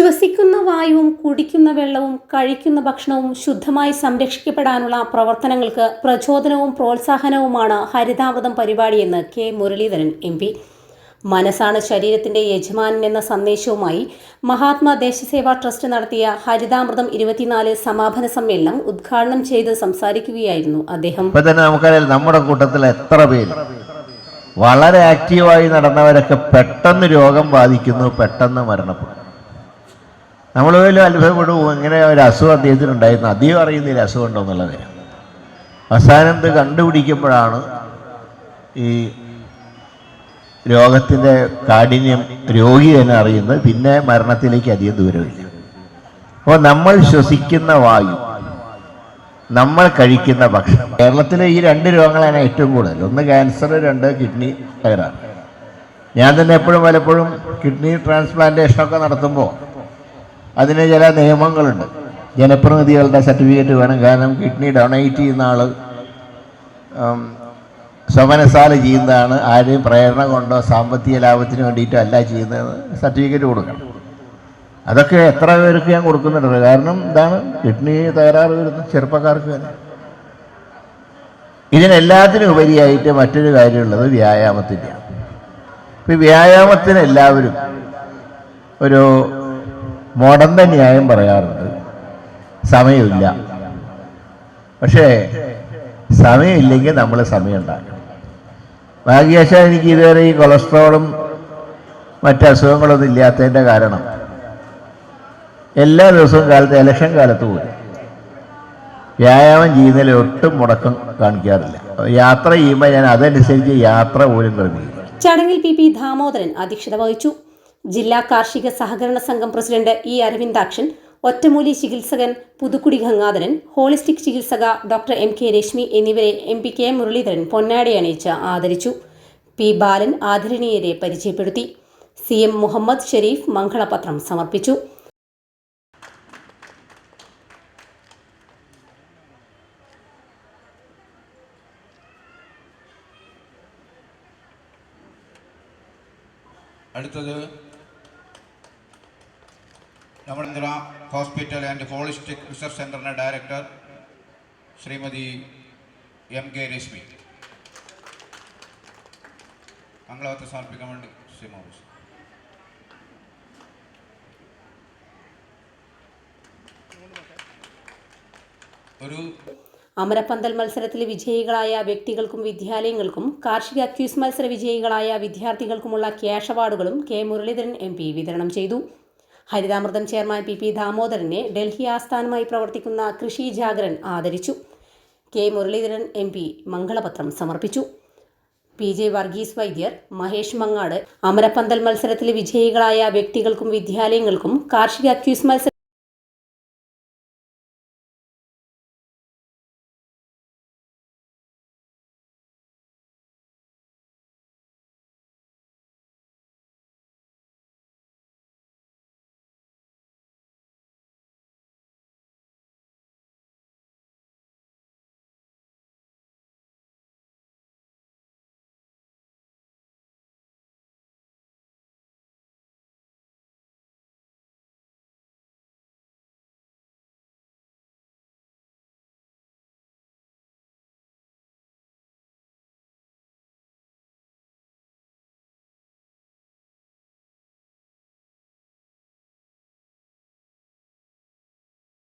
ശ്വസിക്കുന്ന വായുവും കുടിക്കുന്ന വെള്ളവും കഴിക്കുന്ന ഭക്ഷണവും ശുദ്ധമായി സംരക്ഷിക്കപ്പെടാനുള്ള പ്രവർത്തനങ്ങൾക്ക് പ്രചോദനവും പ്രോത്സാഹനവുമാണ് ഹരിതാമൃതം പരിപാടിയെന്ന് കെ മുരളീധരൻ എം പി. മനസ്സാണ് ശരീരത്തിന്റെ യജമാനൻ എന്ന സന്ദേശവുമായി മഹാത്മാ ദേശസേവാ ട്രസ്റ്റ് നടത്തിയ ഹരിതാമൃതം ഇരുപത്തിനാല് സമാപന സമ്മേളനം ഉദ്ഘാടനം ചെയ്ത് സംസാരിക്കുകയായിരുന്നു അദ്ദേഹം. നമ്മുടെ കൂട്ടത്തിൽ എത്ര പേര്. വളരെ ആക്റ്റീവായി നടന്നവരൊക്കെ പെട്ടെന്ന് രോഗം ബാധിക്കുന്നു പെട്ടെന്ന് മരണപ്പെടും നമ്മൾ പോലും അത്ഭുതപ്പെടും ഇങ്ങനെ ഒരു അസുഖം അദ്ദേഹത്തിന് ഉണ്ടായിരുന്നു. അധികം അറിയുന്നില്ല അസുഖം ഉണ്ടോ എന്നുള്ള അവസാനം ഇത് കണ്ടുപിടിക്കുമ്പോഴാണ് ഈ രോഗത്തിന്റെ കാഠിന്യം രോഗി തന്നെ അറിയുന്നത്. പിന്നെ മരണത്തിലേക്ക് അധികം ദൂരമില്ല. അപ്പോൾ നമ്മൾ ശ്വസിക്കുന്ന വായു നമ്മൾ കഴിക്കുന്ന ഭക്ഷണം. കേരളത്തിലെ ഈ രണ്ട് രോഗങ്ങളാണ് ഏറ്റവും കൂടുതൽ. ഒന്ന് ക്യാൻസർ രണ്ട് കിഡ്നി തകരാറ് ഞാൻ തന്നെ എപ്പോഴും പലപ്പോഴും കിഡ്നി ട്രാൻസ്പ്ലാന്റേഷനൊക്കെ നടത്തുമ്പോൾ അതിന് ചില നിയമങ്ങളുണ്ട്. ജനപ്രതിനിധികളുടെ സർട്ടിഫിക്കറ്റ് വേണം. കാരണം കിഡ്നി ഡൊണേറ്റ് ചെയ്യുന്ന ആൾ സ്വമനസാല ചെയ്യുന്നതാണ്. ആരെയും പ്രേരണ കൊണ്ടോ സാമ്പത്തിക ലാഭത്തിന് വേണ്ടിയിട്ടോ അല്ല ചെയ്യുന്നത്. സർട്ടിഫിക്കറ്റ് കൊടുക്കണം. അതൊക്കെ എത്ര പേർക്ക് ഞാൻ കൊടുക്കുന്നുണ്ട്. കാരണം ഇതാണ് കിഡ്നി തകരാറ് വരുന്ന ചെറുപ്പക്കാർക്ക് തന്നെ. ഇതിനെല്ലാത്തിനും ഉപരിയായിട്ട് മറ്റൊരു കാര്യമുള്ളത് വ്യായാമത്തിന്റെയാണ്. ഇപ്പം വ്യായാമത്തിന് എല്ലാവരും ഒരു മുടന്ത ന്യായം പറയാറുണ്ട്. സമയമില്ല. പക്ഷേ സമയമില്ലെങ്കിൽ നമ്മൾ സമയം ഭാഗ്യവശാൽ എനിക്ക് ഇതുവരെ ഈ കൊളസ്ട്രോളും മറ്റ് അസുഖങ്ങളൊന്നും ഇല്ലാത്തതിന്റെ കാരണം എല്ലാ ദിവസവും കാലത്ത് ഇലക്ഷൻ കാലത്ത് പോലും വ്യായാമം ചെയ്യുന്നതിൽ ഒട്ടും മുടക്കം കാണിക്കാറില്ല. യാത്ര ചെയ്യുമ്പോൾ ഞാൻ അതനുസരിച്ച് യാത്ര പോലും ക്രമീകരിക്കും. ചടങ്ങിൽ പി പി ദാമോദരൻ അധ്യക്ഷത വഹിച്ചു. ജില്ലാ കാർഷിക സഹകരണ സംഘം പ്രസിഡന്റ് ഇ അരവിന്ദാക്ഷൻ ഒറ്റമൂലി ചികിത്സകൻ പുതുക്കുടി ഗംഗാധരൻ ഹോളിസ്റ്റിക് ചികിത്സക ഡോക്ടർ എം കെ രശ്മി എന്നിവരെ എം പി കെ മുരളീധരൻ പൊന്നാടി അണിയിച്ച് ആദരിച്ചു. പി ബാലൻ ആദരണീയരെ പരിചയപ്പെടുത്തി. സി എം മുഹമ്മദ് ഷെരീഫ് മംഗളപത്രം സമർപ്പിച്ചു. അടുത്തത് നമ്മളെന്തിര ഹോസ്പിറ്റൽ ആൻഡ് ഹോളിസ്റ്റിക് റിസർച്ച് സെന്ററിന്റെ director Shrimati M K Reshmi. മംഗളവത്ത് സമർപ്പിക്കാൻ വേണ്ടി ശ്രീ മോഹൻസ് ഒരു അമരപ്പന്തൽ മത്സരത്തിലെ വിജയികളായ വ്യക്തികൾക്കും വിദ്യാലയങ്ങൾക്കും കാർഷിക ക്യൂസ് മത്സര വിജയികളായ വിദ്യാർത്ഥികൾക്കുമുള്ള ക്യാഷ് അവാർഡുകളും കെ മുരളീധരൻ എം വിതരണം ചെയ്തു. ഹരിതാമൃതം ചെയർമാൻ പി പി ദാമോദരനെ ഡൽഹി ആസ്ഥാനമായി പ്രവർത്തിക്കുന്ന കൃഷി ജാഗരൻ ആദരിച്ചു. കെ മുരളീധരൻ എം പി മംഗളപത്രം സമർപ്പിച്ചു. പി ജെ വർഗീസ് വൈദ്യർ മഹേഷ് മങ്ങാട് അമരപ്പന്തൽ മത്സരത്തിലെ വിജയികളായ വ്യക്തികൾക്കും വിദ്യാലയങ്ങൾക്കും കാർഷിക ക്യൂസ് മത്സര